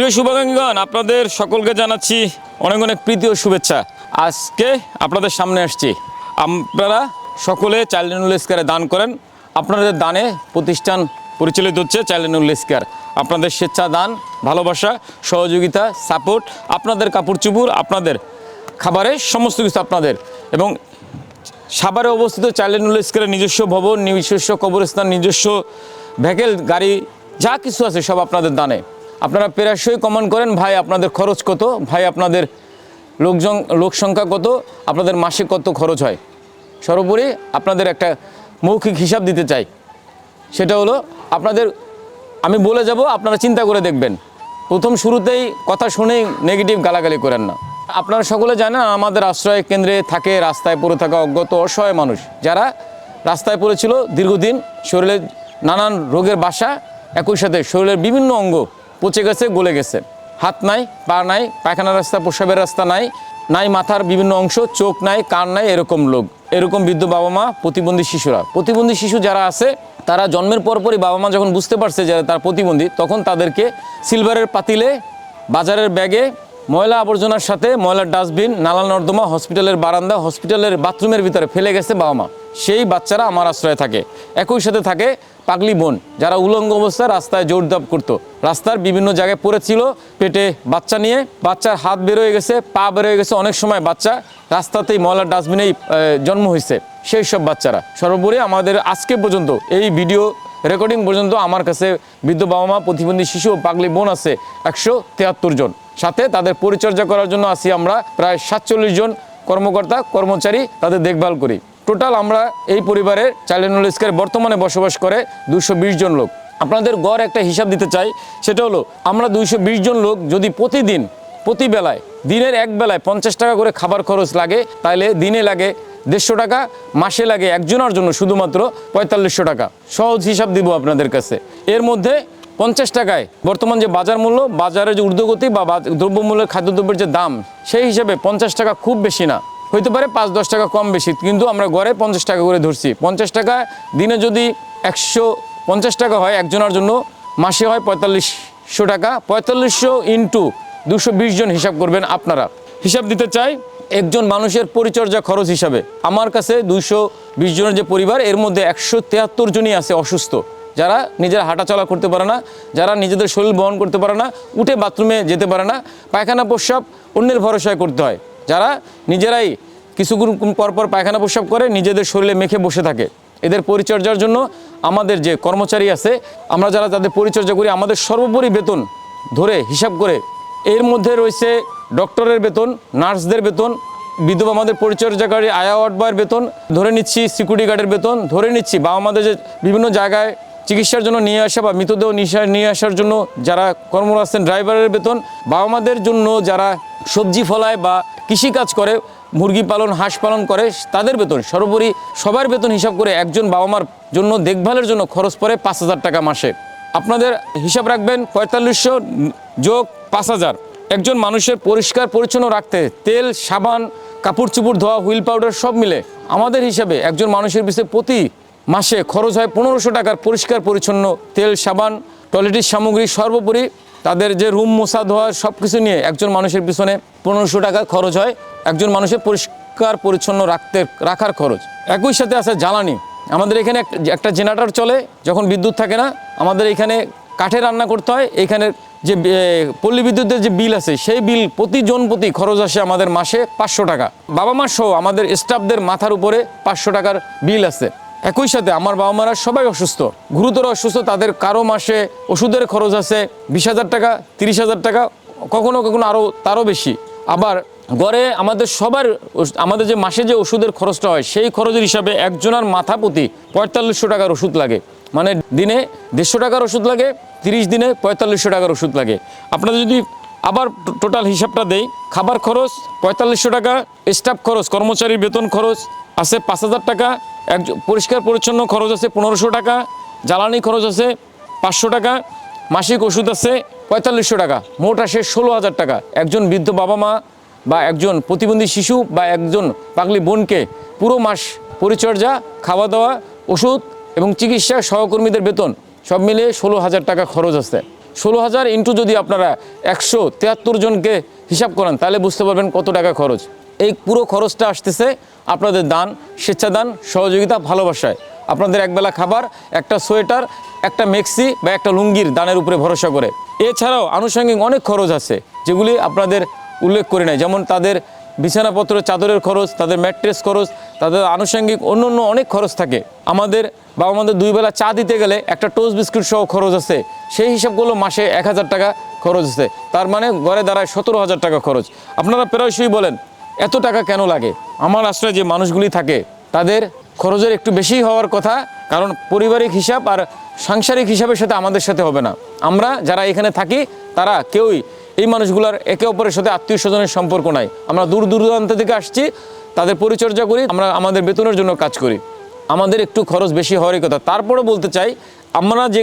প্রিয় শুভাকাঙ্ক্ষীগণ, আপনাদের সকলকে জানাচ্ছি অনেক অনেক প্রীতি ও শুভেচ্ছা। আজকে আপনাদের সামনে আসছি। আপনারা সকলে চাইল্ড স্কেয়ারে দান করেন। আপনাদের দানে প্রতিষ্ঠান পরিচালিত হচ্ছে চাইল্ড স্কেয়ার আপনাদের স্বেচ্ছা দান, ভালোবাসা, সহযোগিতা, সাপোর্ট, আপনাদের কাপড় চুপুর, আপনাদের খাবারের সমস্ত কিছু আপনাদের। এবং সাভারে অবস্থিত চাইল্ড স্কেয়ারের নিজস্ব ভবন, নিজস্ব কবরস্থান, নিজস্ব ভেহিকেল, গাড়ি, যা কিছু আছে সব আপনাদের দানে। আপনারা প্রায়শই কমান করেন, ভাই, আপনাদের খরচ কত? ভাই, আপনাদের লোকজন, লোক সংখ্যা কত? আপনাদের মাসে কত খরচ হয়? সর্বোপরি আপনাদের একটা মৌখিক হিসাব দিতে চাই। সেটা হলো, আপনাদের, আমি বলে যাব, আপনারা চিন্তা করে দেখবেন। প্রথম শুরুতেই কথা শুনেই নেগেটিভ গালাগালি করেন না। আপনারা সকলে জানেন, আমাদের আশ্রয় কেন্দ্রে থাকে, রাস্তায় পড়ে থাকা অজ্ঞত, অসহায় মানুষ। যারা রাস্তায় পড়েছিল দীর্ঘদিন শরীরে নানান রোগের বাসা, একই সাথে শরীরের বিভিন্ন অঙ্গ পচে গেছে, গলে গেছে। হাত নাই, পা নাই, পায়খানার রাস্তা, প্রসাবের রাস্তা নাই নাই মাথার বিভিন্ন অংশ, চোখ নাই, কান নাই, এরকম লোক। এরকম বৃদ্ধ বাবা মা প্রতিবন্ধী শিশুরা। প্রতিবন্ধী শিশু যারা আছে, তারা জন্মের পরপরই বাবা মা যখন বুঝতে পারছে যে তার প্রতিবন্ধী, তখন তাদেরকে সিলভারের পাতিলে, বাজারের ব্যাগে ময়লা আবর্জনার সাথে ময়লার ডাস্টবিন নালা নর্দমা, হসপিটালের বারান্দা, হসপিটালের বাথরুমের ভিতরে ফেলে গেছে বাবা মা। সেই বাচ্চারা আমার আশ্রয়ে থাকে। একই সাথে থাকে পাগলি বোন, যারা উলঙ্গ অবস্থায় রাস্তায় জোরদাপ করতো। রাস্তার বিভিন্ন জায়গায় পড়েছিল পেটে বাচ্চা নিয়ে। বাচ্চার হাত বেরোয় গেছে, পা বেরোয় গেছে অনেক সময় বাচ্চা। রাস্তাতেই ময়লার ডাস্টবিনেই জন্ম হয়েছে। সেই সব বাচ্চারা। সর্বোপরি আমাদের আজকে পর্যন্ত এই ভিডিও রেকর্ডিং পর্যন্ত আমার কাছে বৃদ্ধ বাবা মা, প্রতিবন্ধী শিশু ও পাগলি বোন আছে একশো তিয়াত্তর জন। সাথে তাদের পরিচর্যা করার জন্য আছি আমরা প্রায় সাতচল্লিশ জন কর্মকর্তা, কর্মচারী তাদের দেখভাল করি। টোটাল আমরা এই পরিবারের চাইল্ড নলেজকের বর্তমানে বসবাস করে দুশো জন লোক। আপনাদের গড় একটা হিসাব দিতে চাই, সেটা হলো আমরা দুইশো জন লোক যদি প্রতিদিন প্রতি বেলায় দিনের এক বেলায় পঞ্চাশ টাকা করে খাবার খরচ লাগে তাহলে দিনে লাগে দেড়শো টাকা মাসে লাগে একজনের জন্য শুধুমাত্র পঁয়তাল্লিশশো টাকা। সহজ হিসাব দিব আপনাদের কাছে। এর মধ্যে পঞ্চাশ টাকায় বর্তমান যে বাজার মূল্য বাজারের যে ঊর্ধ্বগতি বা দ্রব্যমূল্যের খাদ্যদ্রব্যের যে দাম, সেই হিসাবে পঞ্চাশ টাকা খুব বেশি না। হইতে পারে পাঁচ দশ টাকা কম বেশি, কিন্তু আমরা গড়ে পঞ্চাশ টাকা করে ধরছি। পঞ্চাশ টাকা দিনে যদি একশো পঞ্চাশ টাকা হয় একজনের জন্য, মাসে হয় পঁয়তাল্লিশশো টাকা। পঁয়তাল্লিশশো ইন্টু দুশো জন হিসাব করবেন আপনারা। হিসাব দিতে চাই একজন মানুষের পরিচর্যা খরচ হিসাবে। আমার কাছে দুইশো বিশ জনের যে পরিবার, এর মধ্যে একশো তেহাত্তর জনই আছে অসুস্থ। যারা নিজের হাঁটাচলা করতে পারে না, যারা নিজেদের শরীর বহন করতে পারে না, উঠে বাথরুমে যেতে পারে না, পায়খানা প্রস্রাব অন্যের ভরসায় করতে হয়। যারা নিজেরাই কিছুক্ষণ পর পর পায়খানা প্রস্রাব করে, নিজেদের শরীরে মেখে বসে থাকে। এদের পরিচর্যার জন্য আমাদের যে কর্মচারী আছে, আমরা যারা তাদের পরিচর্যা করি, আমাদের সর্বোপরি বেতন ধরে হিসাব করে এর মধ্যে রয়েছে ডক্টরের বেতন, নার্সদের বেতন, বিধবা আমাদের পরিচর্যাকারী, আয়া ওয়ার্ড বয়ের বেতন, ধরে নিচ্ছি সিকিউরিটি গার্ডের বেতন, ধরে নিচ্ছি বা আমাদের যে বিভিন্ন জায়গায় চিকিৎসার জন্য নিয়ে আসা বা মৃতদেহ নিয়ে আসার জন্য যারা কর্মরত আছেন, ড্রাইভারের বেতন, বাবা মাদের জন্য যারা সবজি ফলায় বা কৃষিকাজ করে, মুরগি পালন, হাঁস পালন করে, তাদের বেতন, সর্বোপরি সবার বেতন হিসাব করে একজন বাবা মার জন্য দেখভালের জন্য খরচ পড়ে পাঁচ হাজার টাকা মাসে। আপনাদের হিসাব রাখবেন পঁয়তাল্লিশশো যোগ পাঁচ হাজার। একজন মানুষের পরিষ্কার পরিচ্ছন্ন রাখতে তেল, সাবান, কাপড় চুপড় ধোয়া, হুইল পাউডার সব মিলে আমাদের হিসাবে একজন মানুষের পিছনে প্রতি মাসে খরচ হয় পনেরোশো টাকার পরিষ্কার পরিচ্ছন্ন তেল, সাবান, টয়লেটের সামগ্রী, সর্বোপরি তাদের যে রুম, মোছা, ধোয়া সব কিছু নিয়ে একজন মানুষের পিছনে পনেরোশো টাকা খরচ হয় একজন মানুষের পরিষ্কার পরিচ্ছন্ন রাখতে, রাখার খরচ। একই সাথে আছে জ্বালানি। আমাদের এখানে একটা জেনারেটর চলে, যখন বিদ্যুৎ থাকে না, আমাদের এখানে কাঠে রান্না করতে হয়, এখানে যে পল্লী বিদ্যুতের যে বিল আছে, সেই বিল প্রতিজন প্রতি খরচ আসে আমাদের মাসে পাঁচশো টাকা। বাবা মা সহ আমাদের স্টাফদের মাথার উপরে পাঁচশো টাকার বিল আছে। একই সাথে আমার বাবা মারা সবাই অসুস্থ। গুরুতর অসুস্থ, তাদের কারও মাসে ওষুধের খরচ আছে বিশ হাজার টাকা, তিরিশ হাজার টাকা, কখনো কখনো আরও তারও বেশি। আবার গড়ে আমাদের সবার আমাদের যে মাসে যে ওষুধের খরচটা হয়, সেই খরচের হিসাবে একজনের মাথা প্রতি পঁয়তাল্লিশশো টাকার ওষুধ লাগে। মানে দিনে দেড়শো টাকার ওষুধ লাগে, তিরিশ দিনে পঁয়তাল্লিশশো টাকার ওষুধ লাগে। আপনাদের যদি আবার টোটাল হিসাবটা দেই, খাবার খরচ পঁয়তাল্লিশশো টাকা স্টাফ খরচ, কর্মচারীর বেতন খরচ আছে পাঁচ হাজার টাকা, এক পরিষ্কার পরিচ্ছন্ন খরচ আছে পনেরোশো টাকা, জ্বালানি খরচ আছে পাঁচশো টাকা, মাসিক ওষুধ আছে পঁয়তাল্লিশশো টাকা, মোট আসে ষোলো হাজার টাকা। একজন বৃদ্ধ বাবা মা বা একজন প্রতিবন্ধী শিশু বা একজন পাগলি বোনকে পুরো মাস পরিচর্যা, খাওয়া দাওয়া, ওষুধ এবং চিকিৎসা সহকর্মীদের বেতন সব মিলিয়ে ষোলো হাজার টাকা খরচ আছে। ষোলো হাজার ইন্টু যদি আপনারা একশো তিয়াত্তর জনকে হিসাব করেন, তাহলে বুঝতে পারবেন কত টাকা খরচ। এই পুরো খরচটা আসতেছে আপনাদের দান, স্বেচ্ছাদান, সহযোগিতা, ভালোবাসায়। আপনাদের একবেলা খাবার, একটা সোয়েটার, একটা মেক্সি বা একটা লুঙ্গির দানের উপরে ভরসা করে। এছাড়াও আনুষঙ্গিক অনেক খরচ আছে, যেগুলি আপনাদের উল্লেখ করে নেয় যেমন তাদের বিছানাপত্র, চাদরের খরচ, তাদের ম্যাট্রেস খরচ তাদের আনুষঙ্গিক অন্য অন্য অনেক খরচ থাকে। আমাদের বাবা আমাদের দুই বেলা চা দিতে গেলে একটা টোস্ট বিস্কুট সহ খরচ আছে। সেই হিসাবগুলো মাসে এক হাজার টাকা খরচ আছে। তার মানে ঘরে দাঁড়ায় সতেরো হাজার টাকা খরচ। আপনারা প্রায়শই বলেন, এত টাকা কেন লাগে? আমার আশ্রয় যে মানুষগুলি থাকে, তাদের খরচের একটু বেশি হওয়ার কথা, কারণ পারিবারিক হিসাব আর সাংসারিক হিসাবের সাথে আমাদের সাথে হবে না। আমরা যারা এখানে থাকি, তারা কেউই এই মানুষগুলোর একে অপরের সাথে আত্মীয় স্বজনের সম্পর্ক নাই। আমরা দূর দূরান্ত থেকে আসছি তাদের পরিচর্যা করি, আমরা আমাদের বেতনের জন্য কাজ করি। আমাদের একটু খরচ বেশি হওয়ারই কথা। তারপরে বলতে চাই, আমরা যে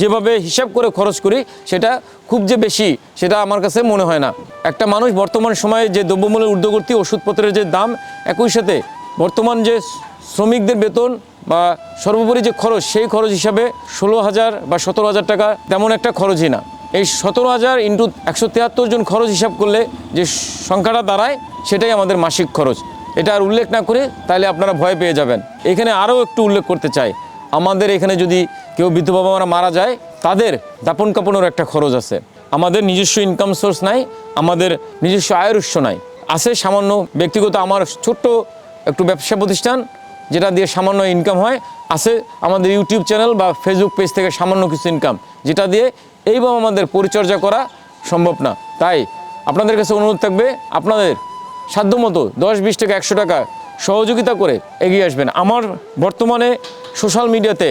যেভাবে হিসাব করে খরচ করি, সেটা খুব যে বেশি, সেটা আমার কাছে মনে হয় না। একটা মানুষ বর্তমান সময়ে যে দ্রব্যমূল্যের ঊর্ধ্বগতি, ওষুধপত্রের যে দাম, একই সাথে বর্তমান যে শ্রমিকদের বেতন বা সর্বোপরি যে খরচ, সেই খরচ হিসাবে ষোলো হাজার বা সতেরো হাজার টাকা তেমন একটা খরচই না। এই সতেরো হাজার ইন্টু একশো তিয়াত্তর জন খরচ হিসাব করলে যে সংখ্যাটা দাঁড়ায়, সেটাই আমাদের মাসিক খরচ। এটা আর উল্লেখ না করে তাহলে আপনারা ভয় পেয়ে যাবেন। এখানে আরও একটু উল্লেখ করতে চাই। আমাদের এখানে যদি কেউ বৃদ্ধ বাবা মারা মারা যায়, তাদের দাপন কাপনের একটা খরচ আছে। আমাদের নিজস্ব ইনকাম সোর্স নাই, আমাদের নিজস্ব আয়ের উৎস নাই। আছে সামান্য ব্যক্তিগত আমার ছোট্ট একটু ব্যবসা প্রতিষ্ঠান, যেটা দিয়ে সামান্য ইনকাম হয়। আছে আমাদের ইউটিউব চ্যানেল বা ফেসবুক পেজ থেকে সামান্য কিছু ইনকাম যেটা দিয়ে এইভাবে আমাদের পরিচর্যা করা সম্ভব না। তাই আপনাদের কাছে অনুরোধ থাকবে, আপনাদের সাধ্যমতো দশ, বিশ টাকা, একশো টাকা সহযোগিতা করে এগিয়ে আসবেন। আমার বর্তমানে সোশ্যাল মিডিয়াতে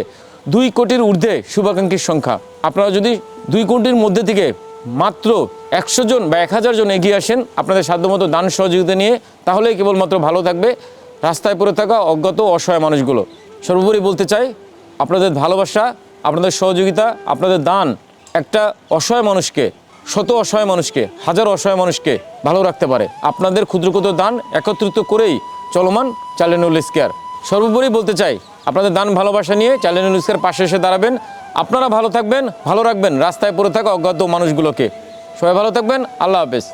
দুই কোটির ঊর্ধ্বে শুভাকাঙ্ক্ষীর সংখ্যা। আপনারা যদি দুই কোটির মধ্যে থেকে মাত্র একশো জন বা এক হাজার জন এগিয়ে আসেন, আপনাদের সাধ্যমতো দান সহযোগিতা নিয়ে, তাহলেই কেবলমাত্র ভালো থাকবে রাস্তায় পড়ে থাকা অজ্ঞাত, অসহায় মানুষগুলো। সর্বোপরি বলতে চাই, আপনাদের ভালোবাসা, আপনাদের সহযোগিতা, আপনাদের দান একটা অসহায় মানুষকে শত অসহায় মানুষকে, হাজার অসহায় মানুষকে ভালো রাখতে পারে। আপনাদের ক্ষুদ্র ক্ষুদ্র দান একত্রিত করেই চলমান চালেনুল স্কেয়ার সর্বোপরি বলতে চাই, আপনাদের দান ভালোবাসা নিয়ে চালেনুল স্কেয়ার পাশে এসে দাঁড়াবেন। আপনারা ভালো থাকবেন, ভালো রাখবেন, রাস্তায় পড়ে থাকা অজ্ঞাত মানুষগুলোকে। সবাই ভালো থাকবেন, আল্লাহ হাফেজ।